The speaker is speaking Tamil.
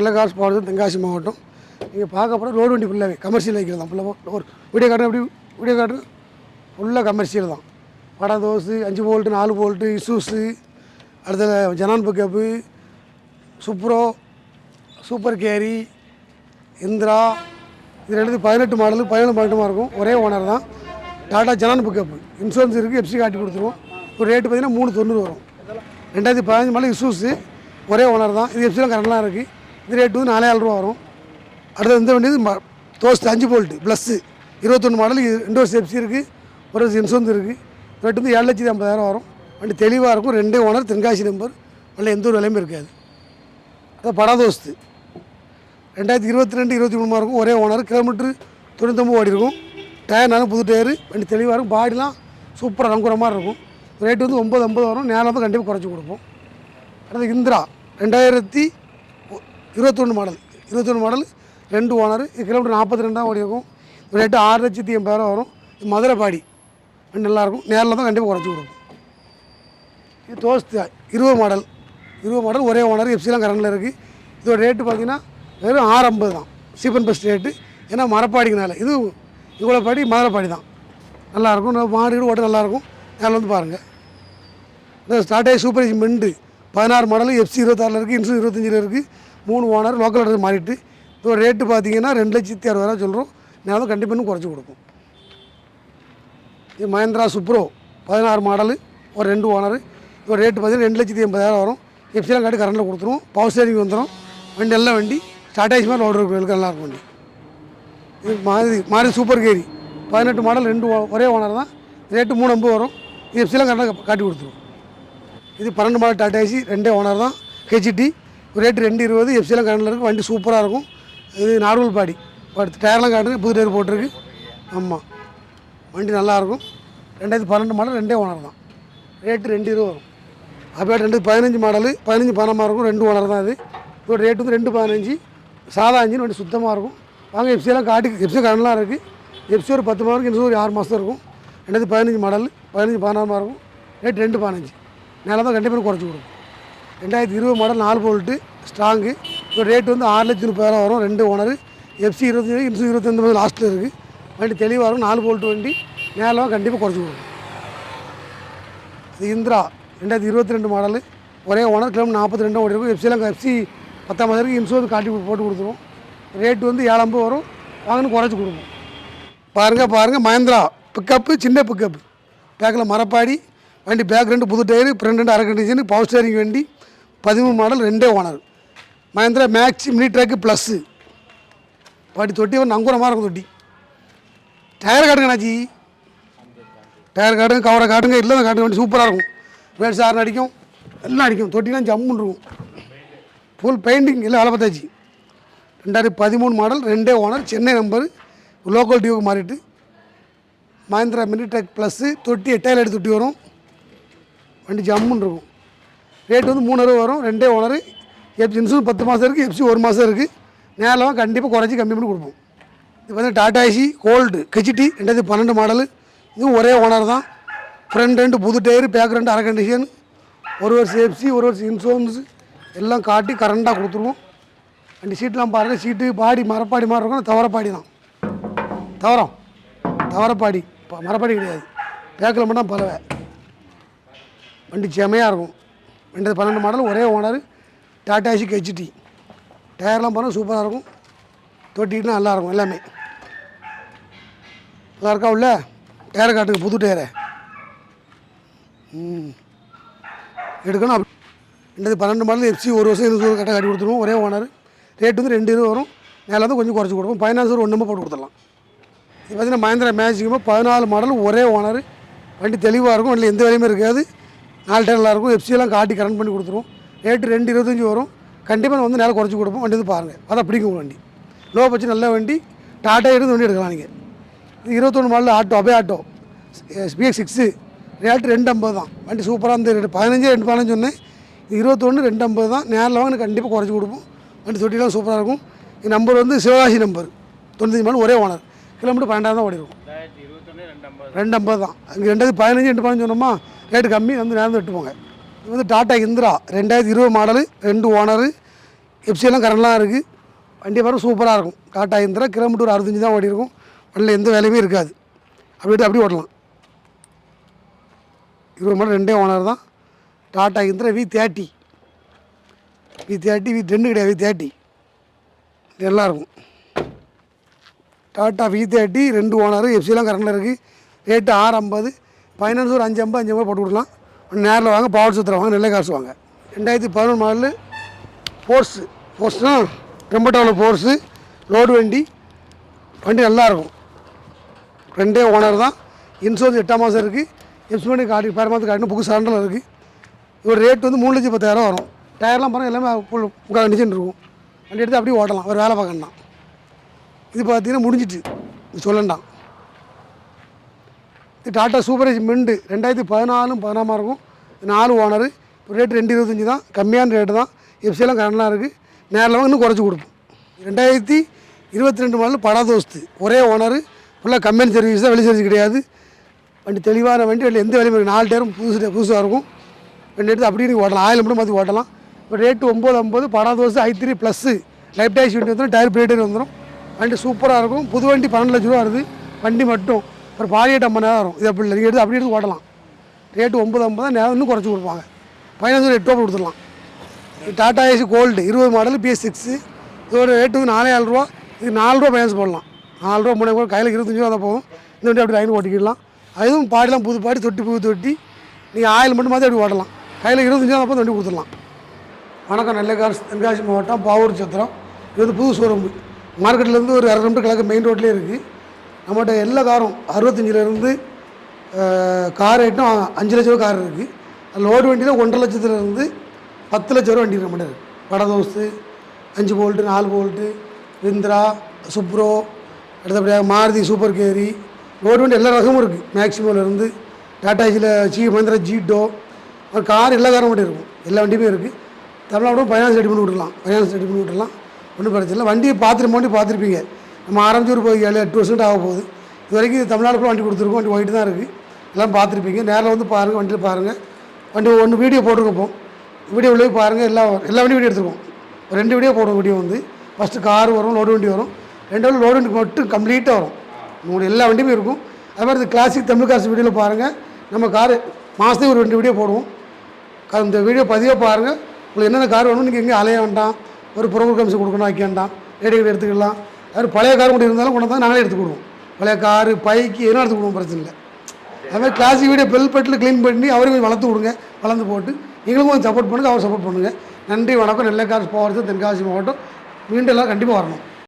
நல்ல காசு போகிறது தென்காசி மாவட்டம். நீங்கள் பார்க்க போனால் ரோடு வண்டி ஃபுல்லாகவே கமர்ஷியல் வெஹிக்கிள் தான். ஃபுல்லாக ஒரு வீடியோ காட்டுங்க அப்படி வீடியோ காட்டுங்க ஃபுல்லாக கமர்ஷியல் தான். வடை தோசு அஞ்சு போல்ட்டு நாலு போல்ட்டு இசூஸு அடுத்தது Xenon pickup Supro super carry Indira இது ரெண்டு பதினெட்டு மாடலு பதினேழு பதினெட்டுமா இருக்கும். ஒரே ஓனர் தான். டாடா ஜனான் பிக்கப்பு இன்சூரன்ஸ் இருக்குது எஃப்சி காட்டி கொடுத்துருவோம். ஒரு ரேட்டு பார்த்தீங்கன்னா மூணு தொண்ணூறு வரும். ரெண்டாயிரத்தி பதினஞ்சு மாடல் இசூஸு ஒரே ஓனர் தான். இது எஃப்சிலாம் கரெக்டாக இருக்குது இந்த ரேட்டு வந்து நாலாயிரம் ரூபா வரும். அடுத்தது இந்த வண்டி வந்து தோஸ்ட் அஞ்சு போல்ட்டு ப்ளஸ்ஸு இருபத்தொன்று மாடல் ரெண்டு வருஷம் எஃப்சி இருக்குது ஒரு வருஷம் இன்சூரன்ஸ் இருக்குது ரேட்டு வந்து ஏழு லட்சத்தி ஐம்பதாயிரம் வரும். வண்டி தெளிவாக இருக்கும். ரெண்டே ஓனர் தென்காசி நம்பர் நல்ல எந்த ஒரு விலையும் இருக்காது. அது படாதோஸ்து ரெண்டாயிரத்தி இருபத்தி ரெண்டு இருபத்தி மூணு இருக்கும். ஒரே ஓனர் கிலோமீட்டர் தொண்ணூத்தொம்பது ஓடி இருக்கும். டயர்னாலும் புது டயரு வண்டி தெளிவாக இருக்கும். பாடிலாம் சூப்பராக ரங்குற மாதிரி இருக்கும். ரேட்டு வந்து ஒம்பது ஐம்பது வரும். நேரம் வந்து கண்டிப்பாக குறைச்சி கொடுப்போம். அடுத்து இந்திரா. ரெண்டாயிரத்தி இருபத்தொன்று மாடல். இருபத்தொன்று மாடல் ரெண்டு ஓனர். கிலோமீட்டர் நாற்பத்தி ரெண்டாம் ஓடி இருக்கும் ரேட்டு ஆறு லட்சத்தி எண்பதாயிரம் வரும். இது மதுரை பாடி. நல்லாயிருக்கும். நேரில் தான் கண்டிப்பாக குறைச்சி கொடுக்கும். இது தோஸ்து இருபது மாடல். இருபது மாடல் ஒரே ஓனர் எஃப்சிலாம் கரண்டில் இருக்குது இதோட ரேட்டு பார்த்தீங்கன்னா வெறும் ஆறு ஐம்பது தான் சீப்பன் பெஸ்ட் ரேட்டு ஏன்னா மரப்பாடிக்குனால. இது இவ்வளோ பாடி மதுரைப்பாடி தான். நல்லாயிருக்கும். மாடு வீடு ஓட்ட நல்லாயிருக்கும். நேரில் வந்து பாருங்கள் இந்த ஸ்டார்டே சூப்பர் மெண்டு பதினாறு மாடல் எஃப்சி இருபத்தாறில் இருக்குது இன்சூரன்ஸ் இருபத்தஞ்சில் இருக்குது மூணு ஓனர் லோக்கல் அட்ரஸ் மாறிட்டு இப்போ ரேட்டு பார்த்தீங்கன்னா ரெண்டு லட்சத்தி அறுபதாயிரம் சொல்கிறோம் நேரம் கண்டிப்பாக இன்னும் குறைச்சி கொடுக்கும். இது மஹேந்திரா சுப்ரோ பதினாறு மாடலு ஒரு ரெண்டு ஓனர். இப்போ ரேட்டு பார்த்தீங்கன்னா ரெண்டு லட்சத்தி எண்பதாயிரம் வரும். எப்சிலாம் காட்டி கரண்டில் கொடுத்துருவோம். பவர் ஸ்டேரிங் வந்துடும் வண்டி எல்லாம் வண்டி. ஸ்டார்ட் ஆகிச்சு மாதிரி லோடு இருக்கு நல்லாயிருக்கும் வண்டி. இது மாறி மாறி சூப்பர் கேரி பதினெட்டு மாடல் ரெண்டு ஓ- ஒரே ஓனர் தான். ரேட்டு மூணு ஐம்பது வரும். இது எப்சிலாம் கரெக்டாக காட்டி கொடுத்துருவோம். இது பன்னெண்டு மாடல் டாட்டாசி ஏசி ரெண்டே ஓனர் தான். ஹெச்டி ரேட்டு ரெண்டு இருபது எஃப்சிலாம் கரண்டில் இருக்குது வண்டி சூப்பராக இருக்கும். இது நார்மல் பாடி. படுத்து டயர்லாம் காட்டுங்க புது டயர் போட்டிருக்கு. ஆமாம் வண்டி நல்லாயிருக்கும் ரெண்டாயிரத்து பன்னெண்டு மாடல் ரெண்டே ஓனர் தான். ரேட்டு ரெண்டு இருபது வரும். அப்படியே ரெண்டு பதினஞ்சு மாடல் பதினஞ்சு பணமாக இருக்கும். ரெண்டு ஓனர் தான் இது. இதோட ரேட்டு வந்து ரெண்டு பதினஞ்சு. சாதா அஞ்சுன்னு வண்டி சுத்தமாக இருக்கும். வாங்க எஃப்சியெல்லாம் காட்டி எஃப்சி கரண்ட்லாம் இருக்குது எஃப்சி ஒரு பத்து மாதம் இன்னும் ஒரு ஆறு மாதம் இருக்கும். ரெண்டாயிரத்து பதினஞ்சு மாடல் பதினஞ்சு பதினாறு இருக்கும். ரேட் ரெண்டு பதினஞ்சு. நேரம் தான் கண்டிப்பாக குறைச்சி கொடுக்கும் ரெண்டாயிரத்தி இருபது மாடல் நாலு போல்ட்டு ஸ்ட்ராங்கு இப்போ ரேட் வந்து ஆறு லட்சத்தி முப்பதாயிரம் வரும் ரெண்டு ஓனர் எஃப்சி இருபத்தி இன்சூ இருபத்தஞ்சு மாதிரி லாஸ்ட்டில் இருக்குது வண்டி தெளிவாக வரும் நாலு போல்ட்டு வண்டி. நேரம் கண்டிப்பாக குறைச்சி கொடுக்கும். இது இந்திரா ரெண்டாயிரத்தி இருபத்தி ரெண்டு மாடலு ஒரே ஓனர் கிலோமீட்டர் நாற்பத்தி ரெண்டு ஓடி இருக்கும் எஃப்சிலாம் எஃப்சி பத்தாம் வரைக்கும் இன்சூரன்ஸ் காட்டி போட்டு கொடுத்துருவோம் ரேட்டு வந்து ஏழம்பது வரும். வாங்கன்னு குறைச்சி கொடுப்போம் பாருங்கள் பாருங்கள் மஹேந்திரா பிக்கப்பு சின்ன பிக்கப்பு பேக்கில் மரப்பாடி வண்டி பேக் ரெண்டு புது டயரு ஃப்ரண்ட் ரெண்டு அரை கண்டிஷன் பவர் ஸ்டேரிங் வண்டி. பதிமூணு மாடல் ரெண்டே owner. Mahindra Max mini truck plus பாட்டி தொட்டி வந்து நங்கூரமாக இருக்கும் தொட்டி. டயர் காட்டுங்கண்ணாச்சி டயர் காட்டுங்க கவரை காட்டுங்க இல்லை காட்டுங்க வண்டி சூப்பராக இருக்கும். வேல் சார் அடிக்கும் எல்லாம் அடிக்கும். தொட்டிலாம் ஜம்முன்னு இருக்கும். ஃபுல் பெயிண்டிங் எல்லாம் வேலை பார்த்தாச்சு. ரெண்டாயிரத்தி பதிமூணு மாடல் ரெண்டே ஓனர் சென்னை நம்பர் லோக்கல் டியூக்கு மாறிட்டு. மஹேந்திரா மினி ட்ராக் ப்ளஸ்ஸு தொட்டி எட்டாயிரம் எடுத்து தொட்டி வரும். வண்டி ஜம்முன்னு இருக்கும். ரேட் வந்து மூணு ரூபா வரும். ரெண்டே ஓனர் எப்சி இன்சூரன்ஸ் பத்து மாதம் இருக்குது எஃப்சி ஒரு மாதம் இருக்குது நேரம் கண்டிப்பாக குறைச்சி கம்மி பண்ணி கொடுப்போம். இது வந்து டாடா ஏசி கோல்டு கெச்சிட்டி ரெண்டாயிரத்தி பன்னெண்டு மாடலு இதுவும் ஒரே ஓனர் தான். ஃப்ரண்ட் ரெண்டு புது டயரு பேக் ரெண்டு அரை கண்டிஷன் ஒரு வருஷம் எஃப்சி ஒரு வருஷம் இன்சூரன்ஸ் எல்லாம் காட்டி கரண்டாக கொடுத்துருவோம். ரெண்டு சீட்லாம் பாருங்கள் சீட்டு பாடி மரப்பாடி மாதிரி இருக்கும். தவறப்பாடி தான். தவறம். தவறப்பாடி. மரப்பாடி கிடையாது. பேக்கில் மட்டும் பறவை வண்டி செமையாக இருக்கும். ரெண்டு பன்னெண்டு மாடல் ஒரே ஓனர் டாடா ஏசி ஹெச்டி டயர்லாம் போனால் சூப்பராக இருக்கும். தொட்டிக்கிட்டு நல்லா இருக்கும் எல்லாமே. நல்லா இருக்கா உள்ள? டயரை காட்டுங்க புது டயரை ம். எடுக்கணும். அப்படி ரெண்டு பன்னெண்டு மாடல் எஃப்சி ஒரு வருஷம் இருபது கரெக்டாக காட்டி கொடுத்துருவோம். ஒரே ஓனர் ரேட் வந்து ரெண்டு இருபது வரும். மேலே வந்து கொஞ்சம் குறைச்சி கொடுப்போம். ஃபைனான்ஸ் ஒரு ஒன்றுமே போட்டு கொடுத்துடலாம். இது பார்த்தீங்கன்னா மஹேந்திரா மேஜிக்குமே பதினாலு மாடல் ஒரே ஓனர் வண்டி தெளிவாக இருக்கும். வண்டியில் எந்த வேலையுமே இருக்காது. நாலு இருக்கும். எஃப்சியெல்லாம் காட்டி கரண்ட் பண்ணி கொடுத்துருவோம் ரேட்டு ரெண்டு இருபத்தஞ்சி வரும். கண்டிப்பாக வந்து நேரம் குறைச்சி கொடுப்போம். வண்டி வந்து பாருங்கள் அதான் பிடிக்கும் வண்டி. லோ பட்ஜெட் நல்ல வண்டி. டாட்டா இருந்து வண்டி எடுக்கலாம் நீங்கள் இது இருபத்தொன்று மாடல் ஆட்டோ அபே ஆட்டோ ஸ்பிஎக்ஸ் சிக்ஸு ரேட்டு ரெண்டு ஐம்பது தான். வண்டி சூப்பராக இருந்து ரெண்டு பதினஞ்சு ரெண்டு பதினஞ்சு சொன்னேன் இது இருபத்தொன்று ரெண்டு ஐம்பது தான். நேரில் வாங்க கண்டிப்பாக குறைச்சி கொடுப்போம். வண்டி தொட்டிலாம் சூப்பராக இருக்கும். என் நம்பர் வந்து சிவகாசி நம்பர் தொண்ணூத்தஞ்சு மாடல் ஒரே ஓனர் கிலோமீட்டர் பன்னெண்டாயிரம் தான் ஓடி இருக்கும் ரெண்டு ஐம்பது தான். இங்கே ரெண்டாயிரத்தி பதினஞ்சு ரெண்டு பதினஞ்சு சொன்னோமா? ரேட்டு கம்மி வந்து நேரம் விட்டு போங்க. இது வந்து டாட்டா இந்திரா ரெண்டாயிரத்தி இருபது மாடலு ரெண்டு ஓனரு எஃப்சியெல்லாம் கரண்ட்லாம் இருக்குது வண்டி வர சூப்பராக இருக்கும். டாட்டா இந்திரா கிலோமீட்டர் ஒரு அறுபத்தஞ்சு தான் ஓடி இருக்கும் வண்டியில் எந்த வேலையுமே இருக்காது. அப்படி அப்படி ஓட்டலாம். இருபது மாடல் ரெண்டே ஓனர் தான். Tata Indira V thirty V thirty V ten கிடையாது வி தேர்ட்டி நல்லாயிருக்கும் டாட்டா வி தேர்ட்டி ரெண்டு ஓனர் எஃப்சிலாம் கரண்டில் இருக்குது ரேட்டு ஆறு ஐம்பது ஃபைனான்ஸ் ஒரு அஞ்சு ஐம்பது அஞ்சு ஐம்பது போட்டு விடலாம் நேரில் வாங்க பவர் சுத்திர வாங்க நெல்லை காசு வாங்க. ரெண்டாயிரத்தி பதினொன்று மாடலு ஃபோர்ஸு ஃபோர்ஸ்னால் ரொம்ப ரெம்பட்டாவில் ஃபோர்ஸு லோடு வண்டி. வண்டி நல்லாயிருக்கும் ரெண்டே ஓனர் தான். இன்சூரன்ஸ் எட்டாம் மாதம் இருக்குது எக்ஸ்பெண்ட் காட்டி பேர மாதம் காட்டினா புக்கு சரண்டில் இருக்குது இவர் ரேட் வந்து மூணு லட்சம் பத்தாயிரம் வரும். டயர்லாம் பாருங்கள் எல்லாமே ஃபுல் முக்கால் கண்டிஷன் இருக்கும். வண்டி எடுத்து அப்படியே ஓட்டலாம். ஒரு வேலை பார்க்கணும் இது பார்த்தீங்கன்னா முடிஞ்சிட்டு. இது சொல்லண்டாம். இது டாட்டா சூப்பர் ஏஜ் மிண்டு ரெண்டாயிரத்தி பதினாலும் பதினாமா இருக்கும். நாலு ஓனரு. ரேட் ரெண்டு இருபத்தஞ்சி தான். கம்மியான ரேட்டு தான். எஃப்சியெல்லாம் கரெக்டாக இருக்குது நேரில் வாங்க இன்னும் குறைச்சி கொடுப்போம். ரெண்டாயிரத்தி இருபத்தி ரெண்டு மாடல் படா தோஸ்து. ஒரே ஓனரு. ஃபுல்லாக கம்பெனி சர்வீஸ் தான் வெளி சர்வீஸ் கிடையாது. வண்டி தெளிவான வண்டி வெளியில் எந்த வேலையும் நாலு டேரும் புதுசு புதுசாக இருக்கும். ரெண்டு எடுத்து அப்படியே நீங்கள் ஓட்டலாம். ஆயில் மட்டும் மாற்றி ஓட்டலாம். இப்போ ரேட்டு ஒம்பது ஐம்பது Bada Dost I three plus life tax வண்டி வந்துடும் டயர் பிரேட்டர் வந்துடும் வண்டி சூப்பராக இருக்கும். புது வண்டி பன்னெண்டு லட்ச ரூபா வருது. வண்டி மட்டும் ஒரு பாடியேட் ஐம்பது நேரம் வரும். இது அப்படி இல்லை. நீங்கள் எடுத்து அப்படி எடுத்து ஓடலாம் ரேட்டு ஒம்பது ஐம்பது தான். நேரம் இன்னும் குறைச்சி கொடுப்பாங்க. பதினஞ்சு ஒரு எட்டு ரூபா கொடுத்துடலாம். Tata Ace gold. இருபது மாடல் பிஎஸ் சிக்ஸு இதோட ரேட்டு வந்து நாலே ஏழு ரூபா. இது நாலு ரூபா ஃபைனான்ஸ் போடலாம். நாலு ரூபா மூணு கையில் இருபத்தஞ்சி ரூபா தான் போகும். இந்த வண்டி அப்படி லைன் ஓட்டிக்கிடலாம். அதுவும் பாடிலாம் புது பாடி தொட்டி புது தொட்டி. நீங்கள் ஆயில் மட்டும் மாற்றி அப்படி ஓடலாம் கையில் இருபத்தஞ்சி ரூபா வண்டி கொடுத்துடலாம். வணக்கம். நெல்லைக்கார் தென்காசி மாவட்டம் பாவூர் சத்திரம். இது வந்து புது ஷோரூம் மார்க்கெட்லேருந்து ஒரு அரை கிலோமீட்டர் கிழக்கு மெயின் ரோட்லேயே இருக்குது நம்மகிட்ட எல்லா காரும் அறுபத்தஞ்சிலேருந்து கார் ஐட்டம் அஞ்சு லட்ச ரூபா கார் இருக்குது லோடு வண்டியில் ஒன்றரை லட்சத்துலேருந்து பத்து லட்ச ரூபா வண்டி நம்மகிட்ட. இருக்குது படதோஸ்து அஞ்சு போல்ட்டு நாலு போல்ட்டு விந்திரா சுப்ரோ அடுத்தபடியாக மாருதி சூப்பர் கேரி லோடு வண்டி எல்லா ரகமும் இருக்குது மேக்ஸிமோலேருந்து டாட்டாஜியில் ஜி மஹிந்திரா ஜீட்டோ கார் எல்லா காரும் மட்டும் இருக்கும். எல்லா வண்டியுமே இருக்குது தமிழ்நாடும் ஃபைனான்ஸ் ரெடி பண்ணி விட்டுலாம் ஃபைனான்ஸ் ரெடி பண்ணி விட்டுலாம் ஒன்றும் பிரச்சனை இல்லை. வண்டியை பார்த்துட்டு வண்டி பார்த்துருப்பீங்க. நம்ம ஆரம்பிச்சூர் போய் ஏழு எட்டு வருஷம் ஆக போகுது. இது வரைக்கும் தமிழ்நாடு ஃபுல்லாக வண்டி கொடுத்துருக்கோம். வண்டி ஒயிட்டு தான் இருக்குது எல்லாம் பார்த்துருப்பீங்க. நேரில் வந்து பாருங்கள் வண்டியில் பாருங்கள் வண்டி ஒன்று வீடியோ போட்டிருக்கோம் வீடியோ உள்ளே பாருங்கள் எல்லா எல்லா வண்டியும் வீடியோ எடுத்துருக்கோம். ஒரு ரெண்டு வீடியோ போடுவோம் வீடியோ வந்து. ஃபஸ்ட்டு கார் வரும் லோடு வண்டி வரும். ரெண்டு வண்டி லோடு வண்டி மட்டும் கம்ப்ளீட்டாக வரும். உங்களுடைய எல்லா வண்டியுமே இருக்கும். அது மாதிரி இந்த கிளாசிக் தமிழ் காசு வீடியோவில் பாருங்கள் நம்ம காரு மாதத்துக்கு ஒரு ரெண்டு வீடியோ போடுவோம். அந்த இந்த வீடியோ பதிவாக பாருங்கள் உங்களுக்கு என்னென்ன கார் வேணும் நீங்கள் எங்கேயும் அலைய வேண்டாம். ஒரு ப்ரோமோ கமிஷன் கொடுக்கணும் வைக்கேண்டாம் வேண்டாம். எடுத்துக்கலாம். அது பழைய கார் கொண்டு இருந்தாலும் கொண்டு வந்தால் நாங்களே எடுத்துக்கிடுவோம். பழைய காரு பைக்கு எதுவும் எடுத்துக்கிடுவோம் பிரச்சனை இல்லை. அதுமாதிரி கிளாசிக் வீடியோ பெல் பெட்டில் க்ளீன் பண்ணி அவரும் கொஞ்சம் வளர்த்து விடுங்க. வளர்ந்து போட்டு நீங்களும் கொஞ்சம் சப்போர்ட் பண்ணுங்கள் அவர் சப்போர்ட் பண்ணுங்கள் நன்றி வணக்கம். நெல்லை கார் போகிறது தென்காசி மாவட்டம். மீண்டும் எல்லாம் கண்டிப்பாக வரணும்.